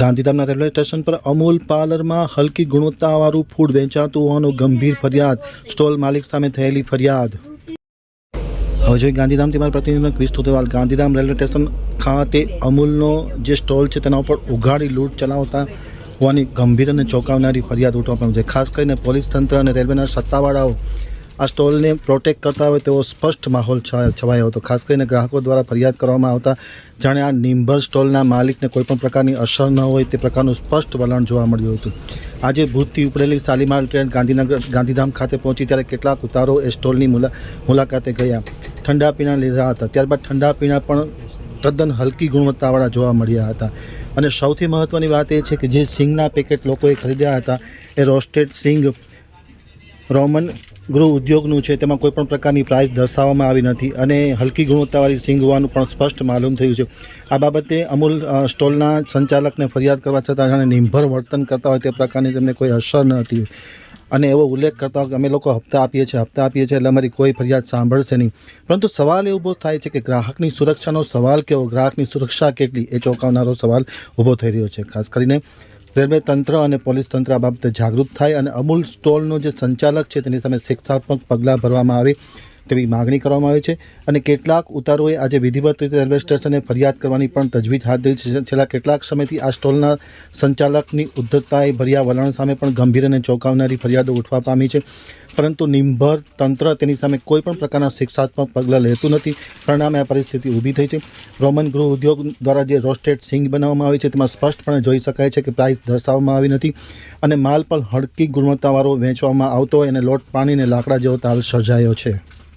ગાંધીધામના railway station પર અમૂલ પાર્લરમાં હલકી ગુણવત્તાવાળું ફૂડ વેચાતું હોવાનું ગંભીર ફરિયાદ. સ્ટોલ માલિક સામે થયેલી ફરિયાદ. હવે જોઈએ ગાંધીધામથી મારા પ્રતિનિધિ ક્વિઝ થતો ગાંધીધામ રેલવે સ્ટેશન ખાતે અમૂલનો જે સ્ટોલ છે તેના ઉપર ઉઘાડી લૂંટ ચલાવતા હોવાની ગંભીર અને ચોંકાવનારી ફરિયાદ ઉઠવા પામી છે. ખાસ કરીને પોલીસ તંત્ર અને રેલવેના સત્તાવાળાઓ આ સ્ટોલને પ્રોટેક્ટ કરતા હોય તેવો સ્પષ્ટ માહોલ છવાયો હતો. ખાસ કરીને ગ્રાહકો દ્વારા ફરિયાદ કરવામાં આવતા જાણે આ નિંભર સ્ટોલના માલિકને કોઈપણ પ્રકારની અસર ન હોય તે પ્રકારનું સ્પષ્ટ વલણ જોવા મળ્યું હતું. આજે ભૂતથી ઉપડેલી શાલીમાર ટ્રેન ગાંધીનગર, ગાંધીધામ ખાતે પહોંચી ત્યારે કેટલાક ઉતારો એ સ્ટોલની મુલા, મુલાકાતે ગયા. ઠંડા પીણા લીધા હતા. ત્યારબાદ ઠંડા પીણા પણ તદ્દન હલકી ગુણવત્તાવાળા જોવા મળ્યા હતા. અને સૌથી મહત્ત્વની વાત એ છે કે જે સિંગના પેકેટ લોકોએ ખરીદ્યા હતા એ રોસ્ટેડ સિંગ રોમન ગૃહ ઉદ્યોગનું છે, તેમાં કોઈપણ પ્રકારની પ્રાઇસ દર્શાવવામાં આવી નથી અને હલકી ગુણવત્તાવાળી સિંગ હોવાનું પણ સ્પષ્ટ માલુમ થયું છે. આ બાબતે અમૂલ સ્ટોલના સંચાલકને ફરિયાદ કરવા છતાં જાણે નિંભર વર્તન કરતા હોય તે પ્રકારની તેમને કોઈ અસર ન હતી. અને એવો ઉલ્લેખ કરતા કે અમે લોકો હપ્તા આપીએ છીએ, હપ્તા આપીએ છીએ એટલે અમારી કોઈ ફરિયાદ સાંભળશે નહીં. પરંતુ સવાલ એ ઊભો થાય છે કે ગ્રાહકની સુરક્ષાનો સવાલ કેવો? ગ્રાહકની સુરક્ષા કેટલી? એ ચોંકાવનારો સવાલ ઊભો થઈ રહ્યો છે. ખાસ કરીને રેલવે તંત્ર અને પોલીસ તંત્ર આ બાબતે જાગૃત થાય અને અમૂલ સ્ટોલનો જે સંચાલક છે તેની સામે શિક્ષાત્મક પગલાં ભરવામાં આવે. તેવી માગણી કરવામાં આવી છે અને કેટલાક ઉતારોએ આજે વિધિવત રીતે રેલવે સ્ટેશને ફરિયાદ કરવાની પણ તજવીજ હાથ ધરી છે. છેલ્લા કેટલાક સમયથી આ સ્ટોલના સંચાલકની ઉદ્ધતતાએ ભર્યા વલણ સામે પણ ગંભીર અને ચોંકાવનારી ફરિયાદો ઉઠવા પામી છે. પરંતુ નિંભર તંત્ર તેની સામે કોઈ પણ પ્રકારના શિક્ષાત્મક પગલાં લેતું નથી. પરિણામે આ પરિસ્થિતિ ઊભી થઈ છે. રોમન ગૃહ ઉદ્યોગ દ્વારા જે રોસ્ટેડ સિંગ બનાવવામાં આવી છે તેમાં સ્પષ્ટપણે જોઈ શકાય છે કે પ્રાઇસ દર્શાવવામાં આવી નથી અને માલ પણ હળકી ગુણવત્તાવાળો વેચવામાં આવતો હોય અને લોટ પાણીને લાકડા જેવો તાલ સર્જાયો છે.